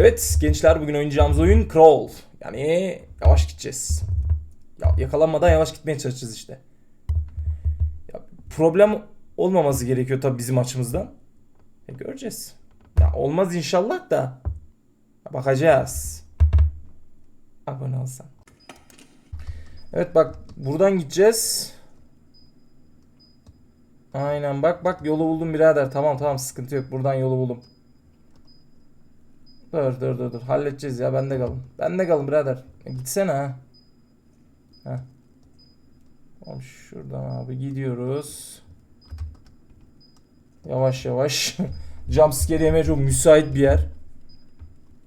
Evet gençler bugün oynayacağımız oyun Crawl. Yani yavaş gideceğiz. Ya, yakalanmadan yavaş gitmeye çalışacağız işte. Ya, problem olmaması gerekiyor tabii bizim açımızdan. E, göreceğiz. Ya, olmaz inşallah da. Ya, bakacağız. Abone olsan. Evet bak buradan gideceğiz. Aynen bak bak yolu buldum birader. Tamam tamam sıkıntı yok. Buradan yolu buldum. Dur dur dur dur. Halledeceğiz ya. Bende kalın. Bende kalın birader. Gitsene ha. Tamam şuradan abi gidiyoruz. Yavaş yavaş. Jumpscare yemeye çok müsait bir yer.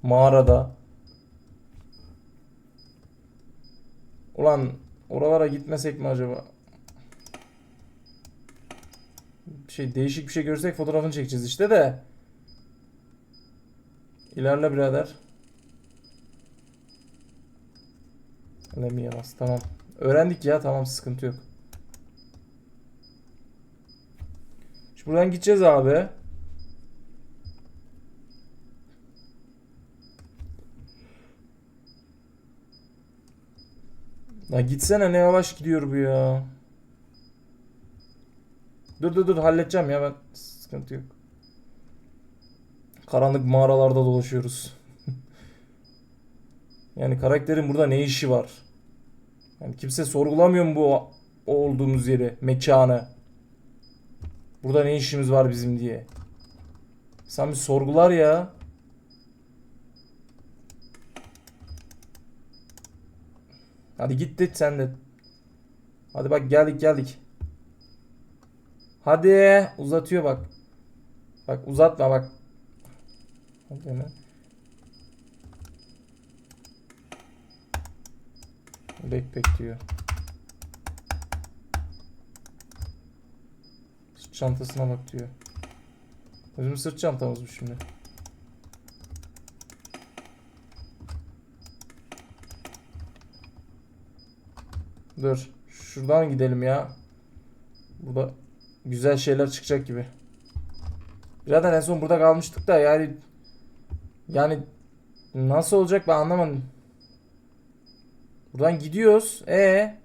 Mağarada. Ulan oralara gitmesek mi acaba? Bir şey değişik bir şey görsek fotoğrafını çekeceğiz işte de. İlerle birader. Lemiyemez. Tamam. Öğrendik ya. Tamam sıkıntı yok. Şimdi buradan gideceğiz abi. La gitsene ne yavaş gidiyor bu ya. Dur dur dur halledeceğim ya ben. Sıkıntı yok. Karanlık mağaralarda dolaşıyoruz. yani karakterin burada ne işi var? Yani kimse sorgulamıyor mu bu olduğumuz yeri, mekanı? Burada ne işimiz var bizim diye. Sen bir sorgular ya. Hadi gitti sen de. Hadi bak geldik geldik. Hadi uzatıyor bak. Bak uzatma bak. Hemen. Backpack diyor. Sırt çantasına bak diyor. Bizim sırt çantamız bu şimdi. Dur. Şuradan gidelim ya. Burada güzel şeyler çıkacak gibi. Birader en son burada kalmıştık da yani yani nasıl olacak ben anlamadım. Buradan gidiyoruz. E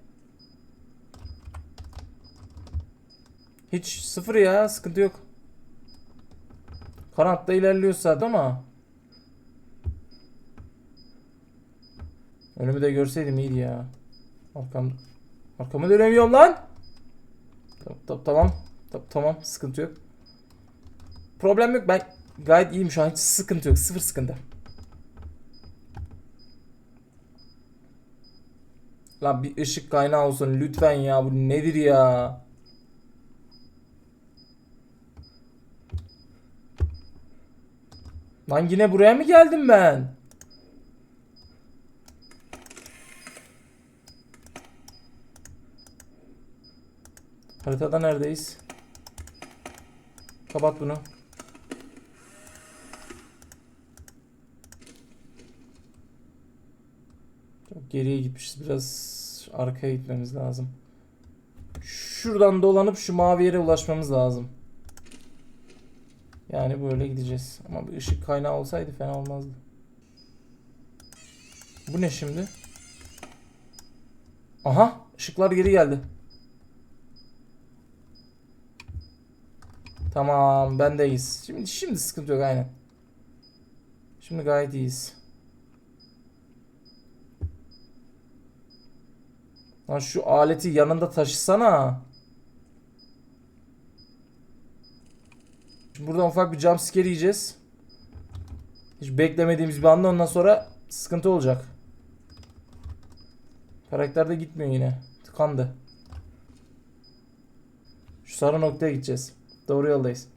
Hiç sıfır ya sıkıntı yok. Kanatta ilerliyoruz zaten ama Önümü de görseydim iyiydi ya. Arkam arkamı dönemiyorum lan. Ta- ta- Tamam. Ta- Tamam sıkıntı yok. Problem yok ben gayet iyiyim şu an hiç sıkıntı yok sıfır sıkıntı. Lan bir ışık kaynağı olsun lütfen ya bu nedir ya? Lan yine buraya mı geldim ben? Haritada neredeyiz? Kapat bunu. Çok geriye gitmişiz. Biraz arkaya gitmemiz lazım. Şuradan dolanıp şu mavi yere ulaşmamız lazım. Yani böyle gideceğiz. Ama bir ışık kaynağı olsaydı fena olmazdı. Bu ne şimdi? Aha, ışıklar geri geldi. Tamam, bendeyiz. Şimdi şimdi sıkıntı yok aynen. Şimdi gayet iyiyiz. Lan şu aleti yanında taşısana. Şimdi buradan ufak bir jump scare yiyeceğiz. Hiç beklemediğimiz bir anda ondan sonra sıkıntı olacak. Karakter de gitmiyor yine. Tıkandı. Şu sarı noktaya gideceğiz. Doğru yoldayız.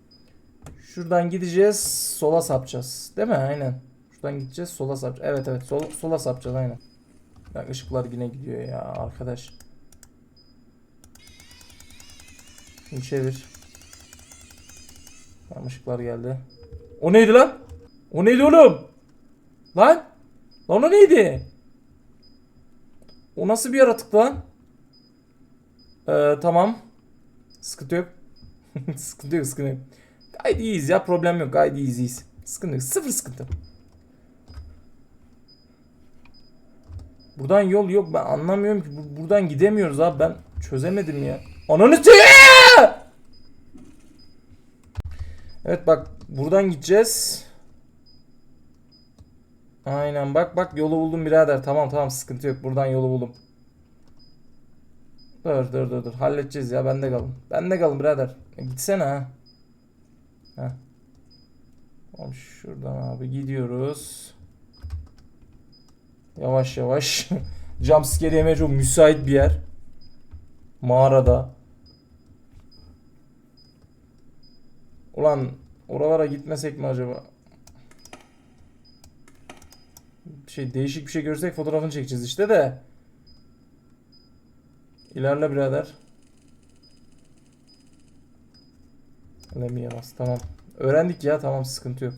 Şuradan gideceğiz. Sola sapacağız. Değil mi? Aynen. Şuradan gideceğiz. Sola sapacağız. Evet evet. Sola, sola sapacağız. Aynen. Bak ışıklar yine gidiyor ya arkadaş. Şimdi çevir. Tamam ışıklar geldi. O neydi lan? O neydi oğlum? Lan? Lan o neydi? O nasıl bir yaratık lan? Ee, tamam. Sıkıntı yok. sıkıntı yok sıkıntı yok. Gayet iyiyiz ya problem yok gayet iyiyiz. Sıkıntı yok sıfır sıkıntı. Buradan yol yok ben anlamıyorum ki. Bu- Buradan gidemiyoruz abi ben çözemedim ya. Ananı Evet bak buradan gideceğiz. Aynen bak bak yolu buldum birader. Tamam tamam sıkıntı yok. Buradan yolu buldum. Dur dur dur dur. Halledeceğiz ya. Bende kalın. Bende kalın birader. E, gitsene ha. Ha. Tamam şuradan abi gidiyoruz. Yavaş yavaş. Jumpscare yemeye çok müsait bir yer. Mağarada. Ulan oralara gitmesek mi acaba? Şey değişik bir şey görsek fotoğrafını çekeceğiz işte de. İlerle birader. Lemiyemez. Tamam. Öğrendik ya. Tamam sıkıntı yok.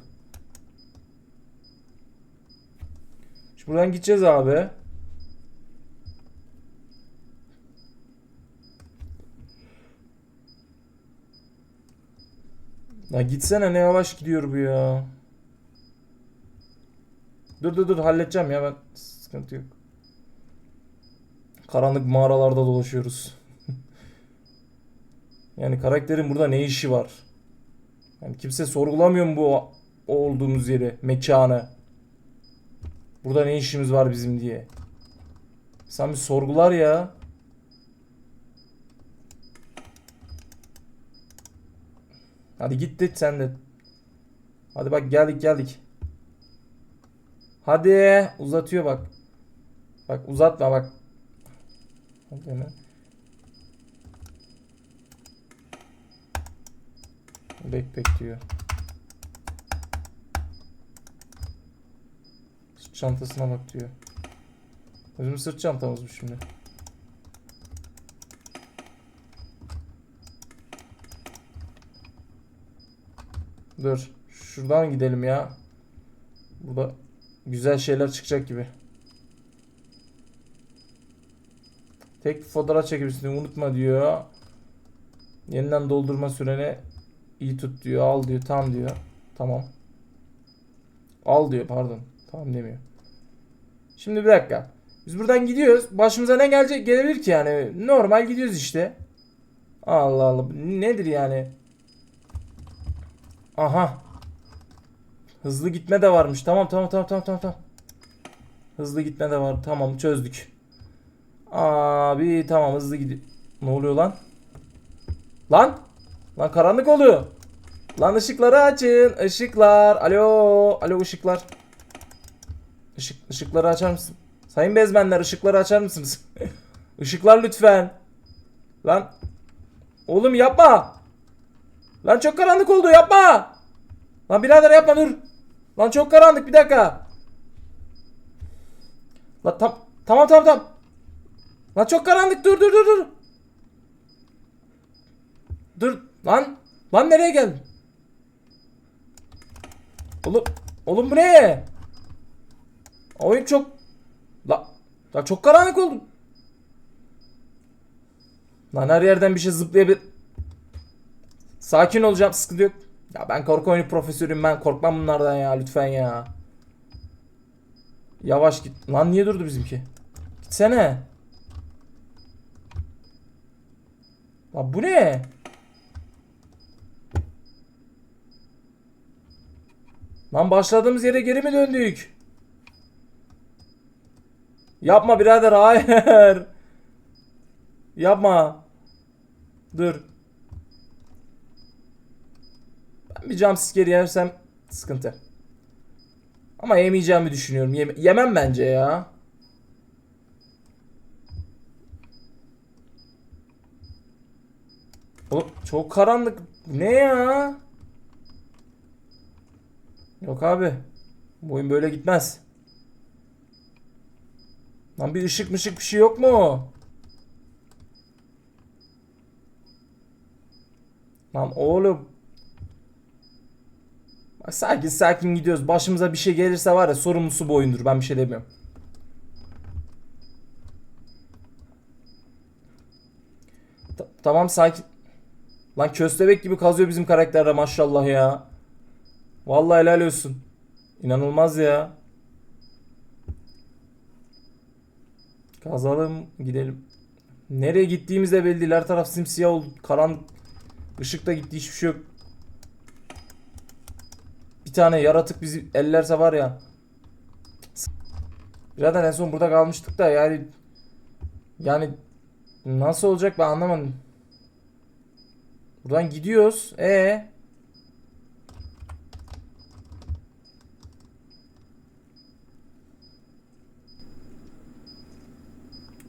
Şimdi buradan gideceğiz abi. Ya gitsene ne yavaş gidiyor bu ya. Dur dur dur halledeceğim ya ben. Sıkıntı yok. Karanlık mağaralarda dolaşıyoruz. yani karakterin burada ne işi var? Yani kimse sorgulamıyor mu bu olduğumuz yeri, mekanı? Burada ne işimiz var bizim diye. Sen bir sorgular ya. Hadi git git sen de. Hadi bak geldik geldik. Hadi uzatıyor bak. Bak uzatma bak. Hadi hemen. Backpack diyor. Sırt çantasına bak diyor. Bizim sırt çantamız bu şimdi. Dur. Şuradan gidelim ya. Burada güzel şeyler çıkacak gibi. Tek fotoğraf çekebilirsin unutma diyor. Yeniden doldurma süreni iyi tut diyor. Al diyor. Tam diyor. Tamam. Al diyor pardon. Tamam demiyor. Şimdi bir dakika. Biz buradan gidiyoruz. Başımıza ne gelecek gelebilir ki yani? Normal gidiyoruz işte. Allah Allah. Nedir yani? Aha. Hızlı gitme de varmış. Tamam tamam tamam tamam tamam. tamam. Hızlı gitme de var. Tamam çözdük. Abi tamam hızlı gidiyor. Ne oluyor lan? Lan? Lan karanlık oluyor. Lan ışıkları açın. Işıklar. Alo. Alo ışıklar. Işık, ışıkları açar mısın? Sayın bezmenler ışıkları açar mısınız? Işıklar lütfen. Lan. Oğlum yapma. Lan çok karanlık oldu yapma. Lan birader yapma dur. Lan çok karanlık bir dakika. Lan tam tamam tamam tamam. Lan çok karanlık dur dur dur dur. Dur lan. Lan nereye geldin? Oğlum oğlum bu ne? Oyun çok La, la çok karanlık oldu. Lan her yerden bir şey zıplayabilir. Sakin olacağım sıkıntı yok. Ya ben korku oyunu profesörüyüm ben korkmam bunlardan ya lütfen ya. Yavaş git. Lan niye durdu bizimki? Gitsene. Lan bu ne? Lan başladığımız yere geri mi döndük? Yapma birader hayır. Yapma. Dur. Ben bir jumpscare yersem sıkıntı. Ama yemeyeceğimi düşünüyorum. Yeme- yemem bence ya. Oğlum çok karanlık. Ne ya? Yok abi. Bu oyun böyle gitmez. Lan bir ışık mışık bir şey yok mu? Lan oğlum. Bak sakin sakin gidiyoruz. Başımıza bir şey gelirse var ya sorumlusu bu. Ben bir şey demiyorum. Ta- tamam sakin. Lan köstebek gibi kazıyor bizim karakter de maşallah ya. Vallahi helal olsun. İnanılmaz ya. Kazalım gidelim. Nereye gittiğimiz de belli değil. Her taraf simsiyah oldu. Karanlık. Işık da gitti. Hiçbir şey yok. Bir tane yaratık bizi ellerse var ya. Birader en son burada kalmıştık da yani yani nasıl olacak ben anlamadım. Buradan gidiyoruz. E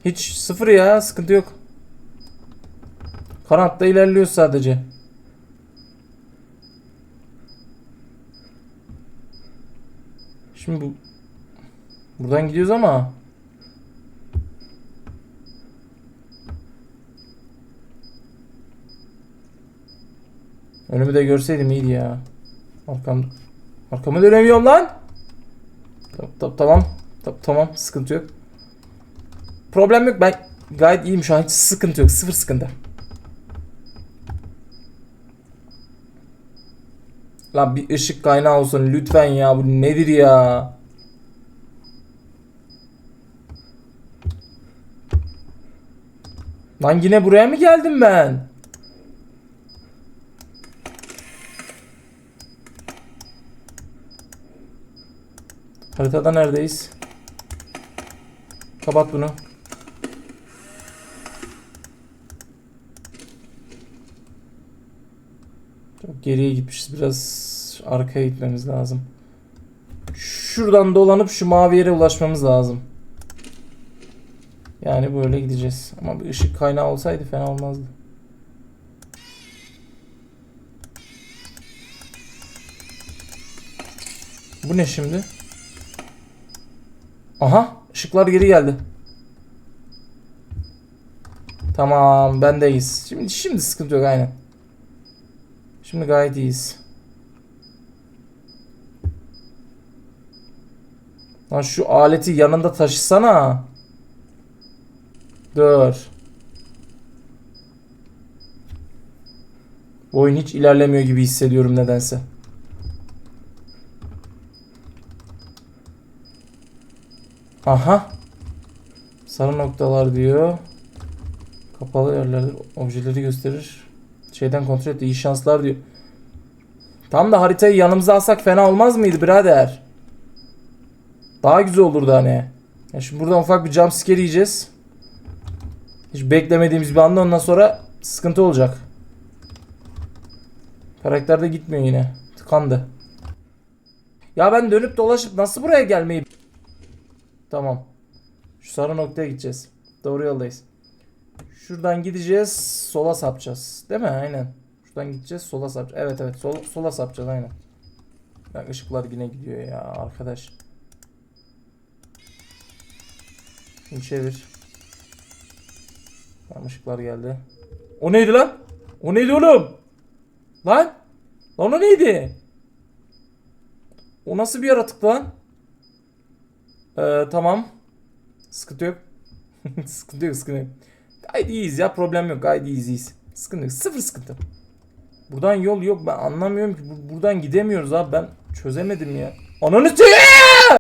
Hiç sıfır ya sıkıntı yok. Kanatta ilerliyoruz sadece. Şimdi bu buradan gidiyoruz ama Önümü de görseydim iyiydi ya. Arkam arkamı dönemiyorum lan. Tamam tamam tamam, Ta- tamam sıkıntı yok. Problem yok ben gayet iyiyim şu an hiç sıkıntı yok sıfır sıkıntı. Lan bir ışık kaynağı olsun lütfen ya bu nedir ya? Lan yine buraya mı geldim ben? Haritada neredeyiz? Kapat bunu. Çok geriye gitmişiz. Biraz arkaya gitmemiz lazım. Şuradan dolanıp şu mavi yere ulaşmamız lazım. Yani böyle gideceğiz. Ama bir ışık kaynağı olsaydı fena olmazdı. Bu ne şimdi? Aha, ışıklar geri geldi. Tamam, bendeyiz. Şimdi şimdi sıkıntı yok aynen. Şimdi gayet iyiyiz. Lan şu aleti yanında taşısana. Dur. Oyun hiç ilerlemiyor gibi hissediyorum nedense. Aha. Sarı noktalar diyor. Kapalı yerlerde objeleri gösterir. Şeyden kontrol et. İyi şanslar diyor. Tam da haritayı yanımıza alsak fena olmaz mıydı birader? Daha güzel olurdu hani. Ya şimdi buradan ufak bir jump scare yiyeceğiz. Hiç beklemediğimiz bir anda ondan sonra sıkıntı olacak. Karakter de gitmiyor yine. Tıkandı. Ya ben dönüp dolaşıp nasıl buraya gelmeyi... Tamam. Şu sarı noktaya gideceğiz. Doğru yoldayız. Şuradan gideceğiz. Sola sapacağız. Değil mi? Aynen. Şuradan gideceğiz. Sola sapacağız. Evet evet. Sola, sola sapacağız. Aynen. Bak ışıklar yine gidiyor ya arkadaş. Şimdi çevir. Tamam ışıklar geldi. O neydi lan? O neydi oğlum? Lan? Lan o neydi? O nasıl bir yaratık lan? Ee, tamam. Sıkıntı yok. sıkıntı yok sıkıntı yok. Gayet iyiyiz ya problem yok gayet iyiyiz. Sıkıntı yok sıfır sıkıntı. Buradan yol yok ben anlamıyorum ki Bu- buradan gidemiyoruz abi ben çözemedim ya. Ananı s-